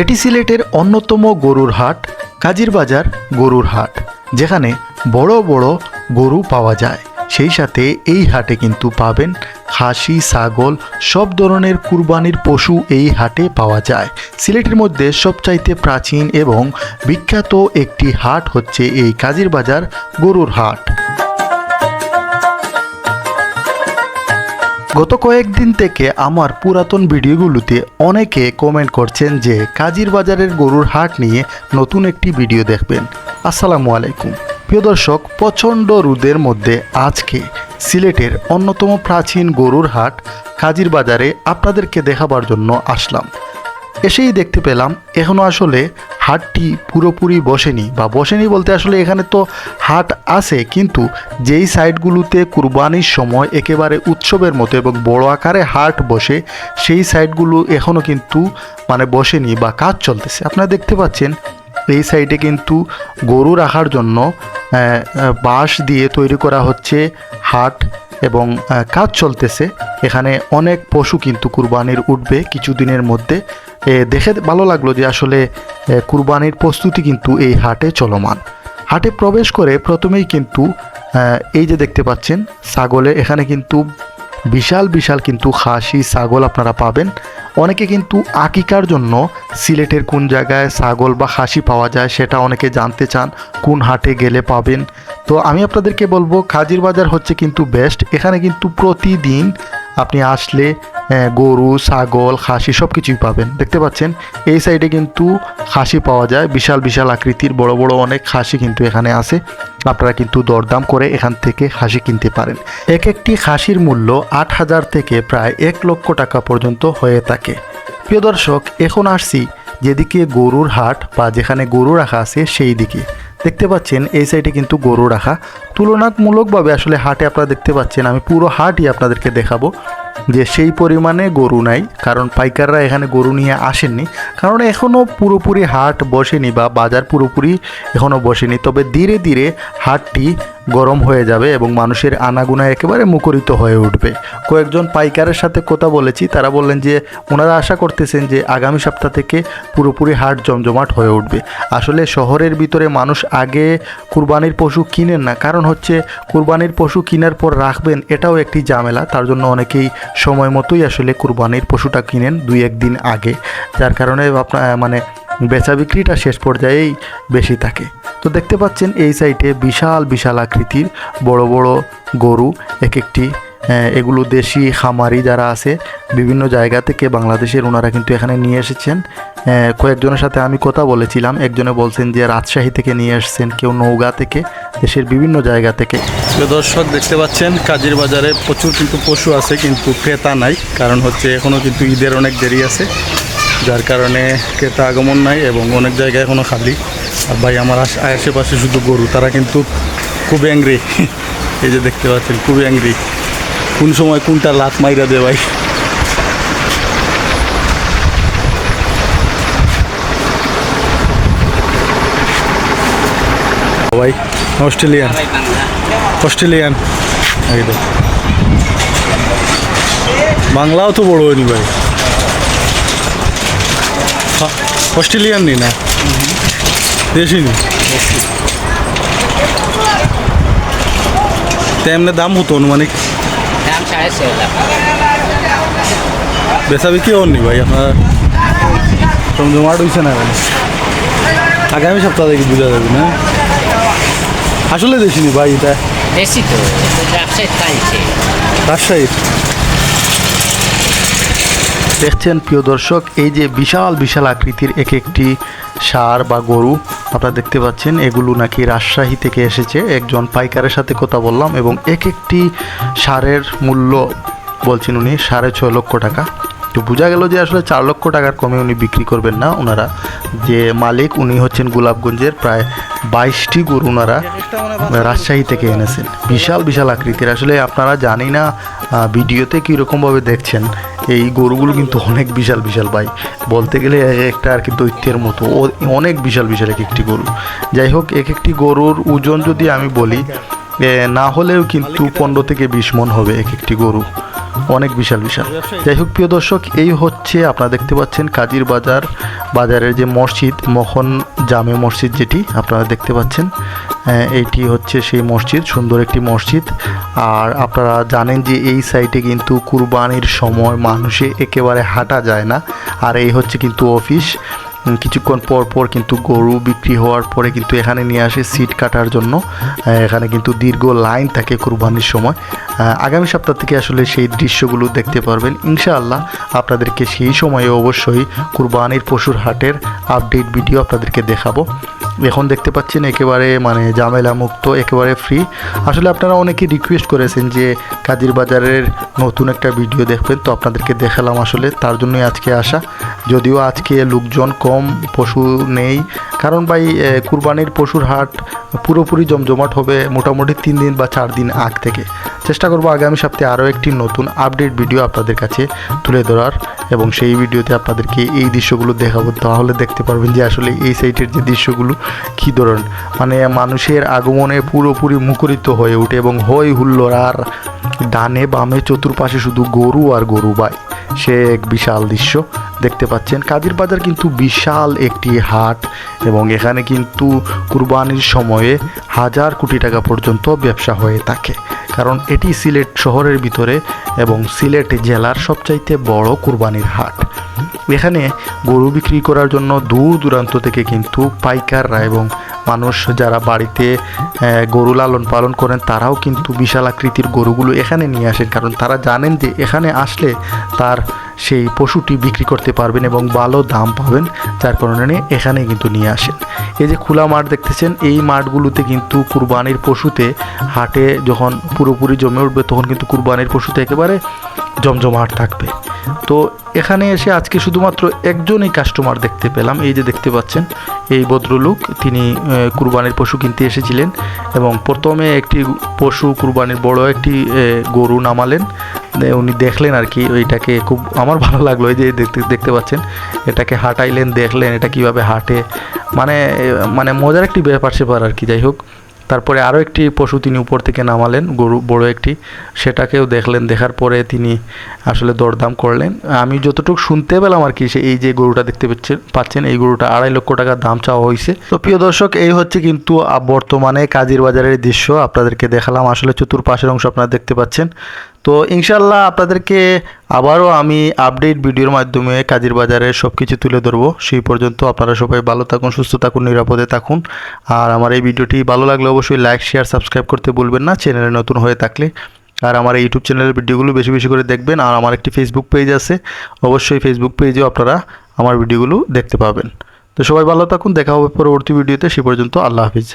এটি সিলেটের অন্যতম গরুর হাট, কাজির বাজার গরুর হাট, যেখানে বড় বড় গরু পাওয়া যায়। সেই সাথে এই হাটে কিন্তু পাবেন খাসি, ছাগল, সব ধরনের কুরবানির পশু এই হাটে পাওয়া যায়। সিলেটের মধ্যে সবচাইতে প্রাচীন এবং বিখ্যাত একটি হাট হচ্ছে এই কাজির বাজার গরুর হাট। গত কয়েকদিন থেকে আমার পুরাতন ভিডিওগুলোতে অনেকে কমেন্ট করছেন যে কাজির বাজারের গরুর হাট নিয়ে নতুন একটি ভিডিও দেখবেন। আসসালামু আলাইকুম। প্রিয় দর্শক, প্রচণ্ড রুদের মধ্যে আজকে সিলেটের অন্যতম প্রাচীন গরুর হাট কাজির বাজারে আপনাদেরকে দেখাবার জন্য আসলাম। এসেই দেখতে পেলাম এখনও আসলে হাটটি পুরোপুরি বসেনি বা বসেনি বলতে আসলে এখানে তো হাট আছে, কিন্তু যেই সাইডগুলোতে কুরবানির সময় একেবারে উৎসবের মতো এবং বড় আকারে হাট বসে, সেই সাইডগুলো এখনও কিন্তু মানে বসেনি বা কাজ চলতেছে। আপনারা দেখতে পাচ্ছেন, এই সাইডে কিন্তু গরু রাখার জন্য বাঁশ দিয়ে তৈরি করা হচ্ছে হাট এবং কাজ চলতেছে। এখানে অনেক পশু কিন্তু কুরবানির উঠবে কিছুদিনের মধ্যে। দেখে ভালো লাগল যে আসলে কুরবানির প্রস্তুতি কিন্তু এই হাটে চলমান। হাটে প্রবেশ করে প্রথমেই কিন্তু এই যে দেখতে পাচ্ছেন, ছাগলে এখানে কিন্তু বিশাল বিশাল কিন্তু খাসি, ছাগল আপনারা পাবেন। অনেকে কিন্তু আকিকার জন্য সিলেটের কোন জায়গায় ছাগল বা খাসি পাওয়া যায় সেটা অনেকে জানতে চান, কোন হাটে গেলে পাবেন। তো আমি আপনাদেরকে বলব, খাজির বাজার হচ্ছে কিন্তু বেস্ট এখানে কিন্তু প্রতিদিন আপনি আসলে গরু, ছাগল, খাসি সব কিছুই পাবেন। দেখতে পাচ্ছেন, এই সাইডে কিন্তু খাসি পাওয়া যায়। বিশাল বিশাল আকৃতির বড় বড় অনেক খাসি কিন্তু এখানে আছে। আপনারা কিন্তু দরদাম করে এখান থেকে খাসি কিনতে পারেন। এক একটি খাসির মূল্য আট হাজার থেকে প্রায় এক লক্ষ টাকা পর্যন্ত হয়ে থাকে। প্রিয় দর্শক, এখন আসছি যেদিকে গরুর হাট বা যেখানে গরু রাখা আছে সেই দিকে দেখতে পাচ্ছেন, এই সাইডে কিন্তু গরু রাখা। তুলনামূলকভাবে আসলে হাটে আপনারা দেখতে পাচ্ছেন, আমি পুরো হাটই আপনাদেরকে দেখাবো। যে সেই পরিমাণে গরু নাই, কারণ পাইকাররা এখানে গরু নিয়ে আসেননি। কারণ এখনও পুরোপুরি হাট বসেনি বা বাজার পুরোপুরি এখনও বসেনি। তবে ধীরে ধীরে হাটটি গরম হয়ে যাবে এবং মানুষের আনাগুনা একেবারে মুখরিত হয়ে উঠবে। কয়েকজন পাইকারের সাথে কথা বলেছি, তারা বললেন যে, ওনারা আশা করতেছেন যে আগামী সপ্তাহ থেকে পুরোপুরি হাট জমজমাট হয়ে উঠবে। আসলে শহরের ভিতরে মানুষ আগে কুরবানির পশু কিনেন না। কারণ হচ্ছে, কুরবানির পশু কেনার পর রাখবেন, এটাও একটি ঝামেলা। তার জন্য অনেকেই সময় মতোই আসলে কুরবানির পশুটা কিনেন দুই একদিন আগে, যার কারণে আপনার মানে বেচা বিক্রিটা শেষ পর্যায়েই বেশি থাকে। তো দেখতে পাচ্ছেন এই সাইটে বিশাল বিশাল আকৃতির বড় বড় গরু এক একটি এগুলো দেশি খামারি যারা আছে, বিভিন্ন জায়গা থেকে বাংলাদেশের ওনারা কিন্তু এখানে নিয়ে এসেছেন। কয়েকজনের সাথে আমি কথা বলেছিলাম, একজনে বলছেন যে রাজশাহী থেকে নিয়ে এসেছেন, কেউ নৌগা থেকে। দেশের বিভিন্ন জায়গা থেকে। দর্শক, দেখতে পাচ্ছেন, কাজীর বাজারে প্রচুর কিন্তু পশু আছে, কিন্তু ক্রেতা নাই। কারণ হচ্ছে এখনও কিন্তু ঈদের অনেক দেরি আছে। যার কারণে ক্রেতা আগমন নাই এবং অনেক জায়গায় এখনও খালি। আর ভাই, আমার আশ- আশেপাশে শুধু গরু, তারা কিন্তু খুব অ্যাংরি এই যে দেখতে পাচ্ছেন, খুব অ্যাংরি কোন সময় কোনটা লাত মাইরা দে ভাই? ভাই অস্ট্রেলিয়ান অস্ট্রেলিয়ান একদম বাংলাও তো বড় হয়নি ভাই অস্ট্রেলিয়ান নি না দেশি নি তেমনি দাম হতো অনুমানিক দাম সাড়ে ছয় লাখ বেচা বিক্রি হননি ভাই আপনার জমজমাট হয়েছে না আগামী সপ্তাহ থেকে বোঝা যাবে না আসলে দেখিনি ভাই এটা। বেশি তো চাইছে রাজশাহীর দেখছেন প্রিয় দর্শক এই যে বিশাল বিশাল আকৃতির এক একটি সার বা গরু আপনারা দেখতে পাচ্ছেন এগুলো নাকি রাজশাহী থেকে এসেছে। একজন পাইকারের সাথে কথা বললাম এবং এক একটি সারের মূল্য বলছেন উনি সাড়ে ছয় লক্ষ টাকা। তো বোঝা গেল যে আসলে চার লক্ষ টাকার কমে উনি বিক্রি করবেন না ওনারা। যে মালিক উনি হচ্ছেন গোলাপগঞ্জের প্রায় বাইশটি গরু ওনারা রাজশাহী থেকে এনেছেন। বিশাল বিশাল আকৃতির। আসলে আপনারা জানি না ভিডিওতে কীরকমভাবে দেখছেন। এই গরুগুলো কিন্তু অনেক বিশাল বিশাল ভাই। বলতে গেলে এক একটা আর কি দৈত্যের মতো। অনেক বিশাল বিশাল এক একটি গরু। যাই হোক, এক একটি গরুর ওজন যদি আমি বলি না হলেও কিন্তু পনেরো থেকে বিশ মন হবে এক একটি গরু। অনেক বিশাল বিশাল। যাই হোক, প্রিয় দর্শক, এই হচ্ছে আপনারা দেখতে পাচ্ছেন কাজীর বাজার, বাজারের যে মসজিদ, মোহন জামে মসজিদ যেটি আপনারা দেখতে পাচ্ছেন। এইটি হচ্ছে সেই মসজিদ, সুন্দর একটি মসজিদ। আর আপনারা জানেন যে এই সাইটে কিন্তু কুরবানির সময় মানুষে একেবারে হাঁটা যায় না। আর এই হচ্ছে কিন্তু অফিস। কিছুক্ষণ পর পর কিন্তু গরু বিক্রি হওয়ার পরে কিন্তু এখানে নিয়ে আসে সিট কাটার জন্য। এখানে কিন্তু দীর্ঘ লাইন থাকে কুরবানির সময়। আগামী সপ্তাহ থেকে আসলে সেই দৃশ্যগুলো দেখতে পারবেন। ইনশাআল্লাহ আপনাদেরকে সেই সময়ে অবশ্যই কুরবানির পশুর হাটের আপডেট ভিডিও আপনাদেরকে দেখাবো। এখন দেখতে পাচ্ছেন একেবারে মানে ঝামেলা মুক্ত একেবারে ফ্রি আসলে আপনারা অনেকেই রিকোয়েস্ট করেছেন যে কাজির বাজারের নতুন একটা ভিডিও দেখবেন, তো আপনাদেরকে দেখালাম আসলে, তার জন্যই আজকে আসা। যদিও আজকে লোকজন কম, পশু নেই। কারণ ভাই কুরবানির পশুর হাট পুরোপুরি জমজমাট হবে মোটামুটি তিন দিন বা চার দিন আগ থেকে। চেষ্টা করব আগামী সপ্তাহে আরও একটি নতুন আপডেট ভিডিও আপনাদের কাছে তুলে ধরার, এবং সেই ভিডিওতে আপনাদেরকে এই দৃশ্যগুলো দেখাবো। তাহলে দেখতে পারবেন যে আসলে এই সাইটের যে দৃশ্যগুলো কী ধরুন? মানে মানুষের আগমনে পুরোপুরি মুখরিত হয়ে ওঠে এবং হই হুল্লোড়, আর ডানে বামে চতুর্পাশে শুধু গরু আর গরু বাই। সে এক বিশাল দৃশ্য দেখতে পাচ্ছেন। কাদির বাজার কিন্তু বিশাল একটি হাট এবং এখানে কিন্তু কুরবানির সময়ে হাজার কোটি টাকা পর্যন্ত ব্যবসা হয়ে থাকে। কারণ এটি সিলেট শহরের ভিতরে এবং সিলেট জেলার সবচাইতে বড় কুরবানির হাট। এখানে গরু বিক্রি করার জন্য দূর দূরান্ত থেকে কিন্তু পাইকাররা এবং মানুষ যারা বাড়িতে গরু লালন পালন করেন, তারাও কিন্তু বিশাল আকৃতির গরুগুলো এখানে নিয়ে আসেন। কারণ তারা জানেন যে এখানে আসলে তার সেই পশুটি বিক্রি করতে পারবেন এবং ভালো দাম পাবেন যার কারণে এখানে কিন্তু নিয়ে আসেন। এই যে খোলা মাঠ দেখতেছেন, এই মাঠগুলোতে কিন্তু কুরবানির পশুতে হাটে যখন পুরোপুরি জমে উঠবে, তখন কিন্তু কুরবানির পশুতে একেবারে জমজমাট থাকবে। তো এখানে এসে আজকে শুধুমাত্র একজনই কাস্টমার দেখতে পেলাম। এই যে দেখতে পাচ্ছেন, এই ভদ্রলোক, তিনি কুরবানির পশু কিনতে এসেছিলেন এবং প্রথমে একটি পশু কুরবানির বড় একটি গরু নামালেন। উনি দেখলেন আর কি, ওইটাকে খুব আমার ভালো লাগল এই যে দেখতে দেখতে পাচ্ছেন। এটাকে হাঁটাইলেন, দেখলেন এটা কীভাবে হাঁটে। মানে মানে মজার একটি ব্যাপার সেপার আর কি, যাই হোক। তারপরে আরও একটি পশু তিনি উপর থেকে নামালেন, গরু, বড় একটি। সেটাকেও দেখলেন, দেখার পরে তিনি আসলে দরদাম করলেন। আমি যতটুকু শুনতে পেলাম আর কি, সে এই যে গরুটা দেখতে পাচ্ছেন পাচ্ছেন, এই গরুটা আড়াই লক্ষ টাকা দাম চাওয়া হয়েছে। তো প্রিয় দর্শক, এই হচ্ছে কিন্তু বর্তমানে কাজীর বাজারের দৃশ্য। আপনাদেরকে দেখালাম, আসলে চতুর্পাশের অংশ আপনারা দেখতে পাচ্ছেন। তো ইনশাল্লাহ আপনাদেরকে আবারও আমি আপডেট ভিডিওর মাধ্যমে কাজের বাজারে সব কিছু তুলে ধরবো। সেই পর্যন্ত আপনারা সবাই ভালো থাকুন, সুস্থ থাকুন, নিরাপদে থাকুন। আর আমার এই ভিডিওটি ভালো লাগলে অবশ্যই লাইক শেয়ার সাবস্ক্রাইব করতে ভুলবেন না। চ্যানেলে নতুন হয়ে থাকলে আর আমার ইউটিউব চ্যানেলের ভিডিওগুলো বেশি বেশি করে দেখবেন। আর আমার একটি ফেসবুক পেজ আছে, অবশ্যই ফেসবুক পেজেও আপনারা আমার ভিডিওগুলো দেখতে পাবেন। তো সবাই ভালো থাকুন, দেখা হবে পরবর্তী ভিডিওতে সে পর্যন্ত আল্লাহ হাফিজ।